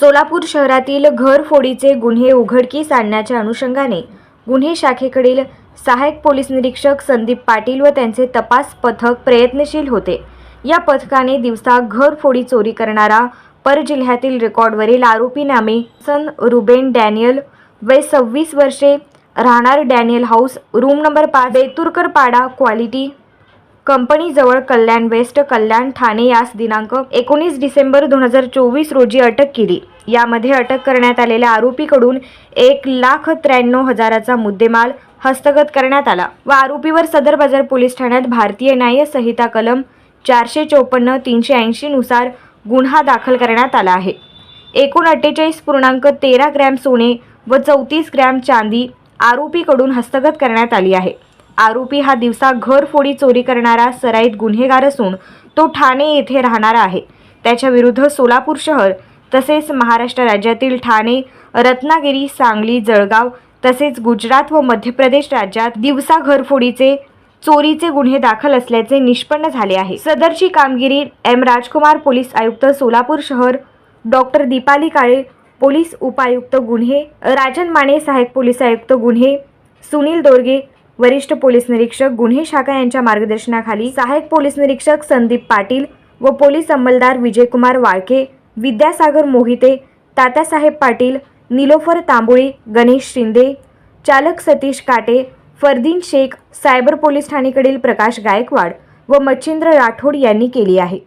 सोलापूर शहरातील घरफोडीचे गुन्हे उघडकीस आणण्याच्या अनुषंगाने गुन्हे शाखेकडील सहाय्यक पोलीस निरीक्षक संदीप पाटील व त्यांचे तपास पथक प्रयत्नशील होते. या पथकाने दिवसा घरफोडी चोरी करणारा परजिल्ह्यातील रेकॉर्डवरील आरोपी नामे सन रुबेन डॅनियल वय सव्वीस वर्षे राहणार डॅनियल हाऊस रूम नंबर पाच बेतुरकर पाडा क्वालिटी कंपनीजवळ कल्याण वेस्ट कल्याण ठाणे यास दिनांक एकोणीस डिसेंबर दोन हजार चोवीस रोजी अटक केली. यामध्ये अटक करण्यात आलेल्या आरोपीकडून एक लाख त्र्याण्णव हजाराचा मुद्देमाल हस्तगत करण्यात आला व आरोपीवर सदर बाजार पोलीस ठाण्यात भारतीय न्याय संहिता कलम चारशे चोपन्न तीनशे ऐंशीनुसार गुन्हा दाखल करण्यात आला आहे. एकूण अठ्ठेचाळीस पूर्णांक तेरा ग्रॅम सोने व चौतीस ग्रॅम चांदी आरोपीकडून हस्तगत करण्यात आली आहे. आरोपी हा दिवसा घरफोडी चोरी करणारा सराईत गुन्हेगार असून तो ठाणे येथे राहणारा आहे. त्याच्या विरुद्ध सोलापूर शहर तसेच महाराष्ट्र राज्यातील ठाणे रत्नागिरी सांगली जळगाव तसेच गुजरात व मध्य प्रदेश राज्यात दिवसा घरफोडीचे चोरीचे गुन्हे दाखल असल्याचे निष्पन्न झाले आहे. सदरची कामगिरी एम. राजकुमार पोलीस आयुक्त सोलापूर शहर डॉक्टर दीपाली काळे पोलीस उपायुक्त गुन्हे राजन माने सहाय्यक पोलीस आयुक्त गुन्हे सुनील दोरगे वरिष्ठ पोलीस निरीक्षक गुन्हे शाखा यांच्या मार्गदर्शनाखाली सहाय्यक पोलीस निरीक्षक संदीप पाटील व पोलीस अंमलदार विजयकुमार वाळके विद्यासागर मोहिते तात्यासाहेब पाटील निलोफर तांबोळी गणेश शिंदे चालक सतीश काटे फरदीन शेख सायबर पोलीस ठाणेकडील प्रकाश गायकवाड व मच्छिंद्र राठोड यांनी केली आहे.